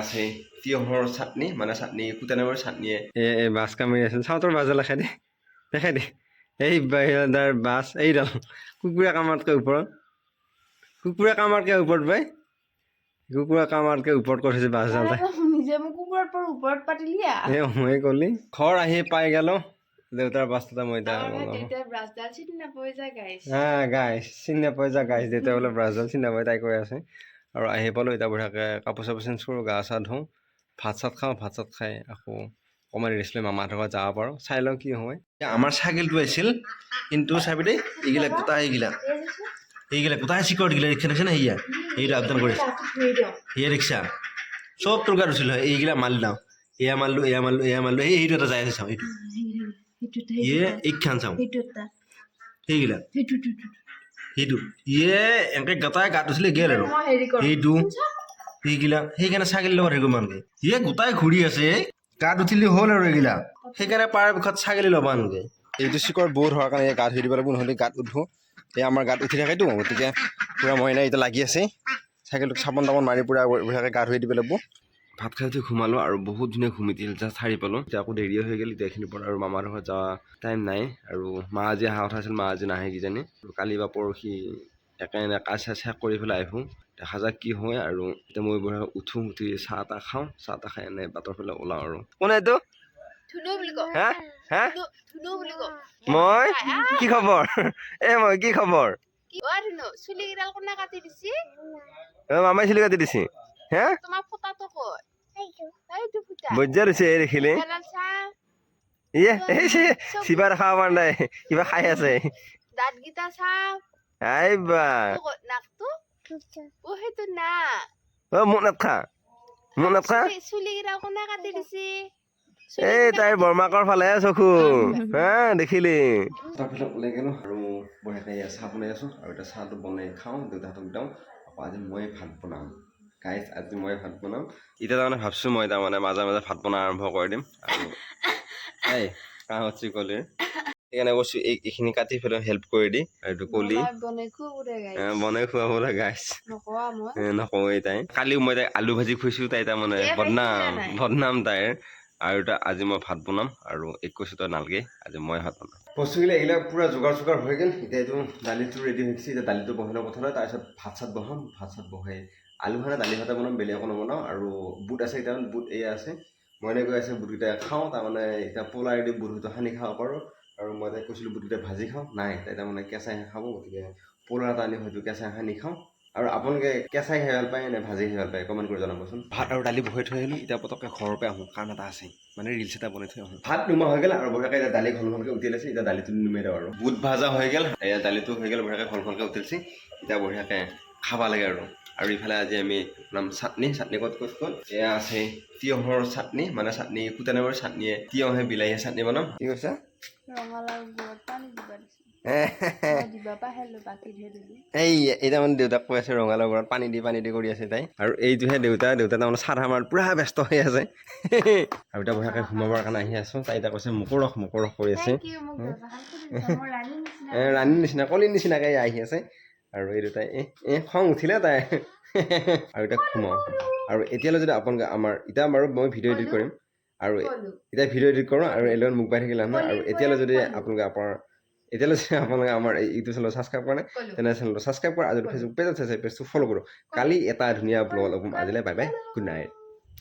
আছে তিয়হৰ চাটনি মানে চাটনি কুটানামৰ চাটনিয়ে এ এ বাছ কামুৰি আছিল চাওঁ তোৰ বাছ দেখাই দে দেখাই দে। এই বাহিৰৰ বাছ এইডাল কুকুৰা কামাৰতকৈ ওপৰত। কুকুৰা কামাৰতকৈ ওপৰত বাই কুকুৰা কামাৰতকৈ ওপৰত কৰি থৈছে বাছডাল তাই নিজে মোক কুকুৰৰ পৰা ওপৰত পাতিলিয়া এই মই ক'লি ঘৰ আহি পাই গেল দেউতাৰ বাস্ততা মই এতিয়া চিনি নাপাই যায় গাইছ হা গাইছ চিনি নাপাই যা গাইছ দেউতা বোলে ব্ৰাছডাল চিনি নাপায় তাই কৈ আছে। আৰু আহি পালোঁ এতিয়া বঢ়িয়াকৈ কাপোৰ চাপোৰ চেঞ্জ কৰোঁ গা চা ধুওঁ ভাত চাত খাওঁ ভাত চাত খাই আকৌ অকণমান ৰেষ্ট লৈ মামাহঁতৰ ঘৰত যাব পাৰোঁ চাই লওঁ কি হয়। আমাৰ চাইকেলটো আহিছিল কিন্তু চাবি দেই এইগিলা গোটা এইগিলা এইগিলা গোটাই চিকট এইগিলা ৰিক্সা দেখিছে না সেয়া এইটো আবদান কৰিছে সেয়া ৰিক্সা চব তোৰ গাত উঠিল হয় এইগিলা মাল দাওঁ এয়া মাৰিলোঁ এয়া মাৰিলোঁ এয়া মাৰিলোঁ এই এইটো এটা যাই আছে চাওঁ এইটো। ইয়ে এইখান চাওঁ। সেইগিলা। সেইটো ইয়ে এনেকে গোটাই গাত উঠিলে গেল আৰু সেইটো সেইগিলা সেইকাৰণে ছাগলীৰ লগত হেৰি মানকে ইয়ে গোটাই ঘূৰি আছে গাত উঠিলে হ'ল আৰু এইগিলা সেইকাৰণে পাৰ পৰাপক্ষত ছাগলী ল'বা আনকে এইটো চিকৰ বহুত হোৱাৰ কাৰণে গাত ধুই দিব লাগিব নহ'লে গাত উঠো এই আমাৰ গাত উঠি থাকেতো গতিকে পূৰা মইনা এতিয়া লাগি আছে চাইকেলটোক চাবোন তাবোন মাৰি পূৰা বঢ়িয়াকৈ গা ধুই দিব লাগিব ভাত খাই উঠি ঘুমালোঁ আৰু বহুত ধুনীয়া ঘুমি দিল জাষ্ট সাৰি পালোঁ। এতিয়া আকৌ দেৰিয়ে হৈ গ'ল এতিয়া এইখিনিৰ পৰা আৰু মামাৰ ঘৰত যোৱা টাইম নাই আৰু মা আজি অহা কথা আছিল মা আজি নাহে কিজানি। কালি বা পৰহি একেনে কাজ চাজ শেষ কৰি পেলাই আহোঁ দেখা যাক কি হয় আৰু এতিয়া মই বঢ়িয়া উঠোঁ উঠি চাহ তাহ খাওঁ চাহ তাহ খাই এনে বাটৰ ফালে ওলাওঁ আৰু। কোনে এইটো? মই? কি খবৰ? এ মই কি খবৰ? মামাই চুলি কাটি দিছে। হে? তোমাৰ ফুটাটো ক'ত এইটো ফুটা। বজ্জা দেখিলে। ইয়ে এই পৰা নাই। কিবা খাই আছে। আই বা। না মোক নাটখা মোক নাটখা চুলি- চুলি কোনে কাটি দিছি? এই তাইৰ বৰমাকৰ ফালে চকু। হা দেখিলি। তাৰপিছত ওলাই গ'লো আৰু বঢ়িয়াকৈ চাহ বনাই আছোঁ। আৰু এতিয়া চাহটো বনাই খাওঁ দেউতাহঁতক দিওঁ আকৌ আজি মই ভাত বনাম। গাইজ আজি মই ভাত বনাম। এতিয়া তাৰমানে ভাবছোঁ মই তাৰমানে মাজে মাজে ভাত বনাই আৰম্ভ কৰি দিম। আৰু এই কাঁহত চিকলিৰ সেইকাৰণে কৈছোঁ এই এইখিনি কাটি পেলাই হেল্প কৰি দি আৰু এইটো কলি। বনাই খুৱাবলৈ গাইজ এ, নকওঁৱেই তাই। কালিও মই তাইক আলু ভাজি খুৱাইছোঁ তাই তাৰমানে বদনাম বদনাম তাইৰ। আৰু এতিয়া আজি মই ভাত বনাম আৰু এক কৈছোঁ তই নালগে আজি মই ভাত বনাম। বস্তুবিলাক এইবিলাক পূৰা যোগাৰ চোগাৰ হৈ গ'ল। এতিয়া এইটো দালিটো ৰেডি হৈ গৈছে এতিয়া দালিটো বহাই লওঁ প্ৰথমে তাৰপিছত ভাত চাত বহাম ভাত চাত বহাই আলু ভানে দালি ভাতে বনাম বেলেগ একো নবনাওঁ আৰু বুট আছে এতিয়া বুট এয়া আছে। মইনে গৈ আছে বুটকেইটা খাওঁ তাৰমানে এতিয়া পোলাই দি বুটটো সানি খাব পাৰোঁ। আৰু মই তাইক কৈছিলোঁ বুটকেইটা ভাজি খাওঁ। নাই তাই তাৰমানে কেঁচাইহে খাব গতিকে পোলাৰ এটা আনি হয়তো কেঁচাই সানি খাওঁ। আৰু আপোনালোকে কেঁচাই খাই ভালো পায় নে ভাজি খাই ভালো পায়? কমেণ্ট কৰি জনাবচোন। ভাত আৰু দালি বহাই থৈ আহিলোঁ। এতিয়া পটককৈ ঘৰৰ পৰা আহোঁ কাম এটা আছে। মানে ৰিলচ এটা বনাই থৈ আহোঁ। ভাত নুমা হৈ গ'ল আৰু বঢ়িয়াকৈ এতিয়া দালি ঘন ঘনকৈ উঠি আছে এতিয়া দালিটো নুমাই দিওঁ আৰু। বুট ভাজা হৈ গ'ল। দালিটো হৈ গ'ল বঢ়িয়াকৈ ঘন ঘনকৈ উঠিছে এতিয়া বঢ়িয়াকৈ খাব লাগে আৰু। আৰু ইফালে আজি আমি বনাম চাটনি চাটনি ক'ত ক'ত ক'ত? এয়া আছে তিয়হৰ চাটনি মানে চাটনি কুটানামৰ চাটনিয়ে তিয়হে বিলাহীয়ে চাটনি বনাম। কি কৈছা? এই এতিয়া মানে দেউতাক কৈ আছে ৰঙালাও ঘৰত পানী দি পানী দি কৰি আছে তাই। আৰু এইটোহে দেউতা দেউতা তাৰমানে চাধা মাৰত পুৰা ব্যস্ত হৈ আছে। আৰু এতিয়া বঢ়িয়াকৈ ঘুমাবৰ কাৰণে আহি আছোঁ। তাই এতিয়া কৈছে মোকো ৰখ মোকো কৰি আছে। ৰাণীৰ নিচিনা কলিৰ নিচিনাকৈ আহি আছে। আৰু এই দুটাই এ এ খং উঠিলে তাই। আৰু এতিয়া ঘুমাওঁ আৰু এতিয়ালৈ যদি আপোনালোকে আমাৰ এতিয়া বাৰু মই ভিডিঅ' এডিট কৰিম। আৰু। এতিয়া ভিডিঅ' এডিট কৰোঁ আৰু এই মোক পাই থাকিলে নহয়। আৰু এতিয়ালৈ যদি আপোনালোকে আপোনাৰ এতিয়ালৈ যদি আপোনালোকে আমাৰ এই ইউটিউব চেনেল ছাবস্ক্ৰাইব কৰা নাই। তেনে চেনেলটো ছাবস্ক্ৰাইব কৰা আৰু যদি ফেচবুক পেজত আছে পেজটো ফ'ল' কৰোঁ। কালি। এটা ধুনীয়া ব্লগ ল'ম আজিলৈ বাই বাই গুড নাইট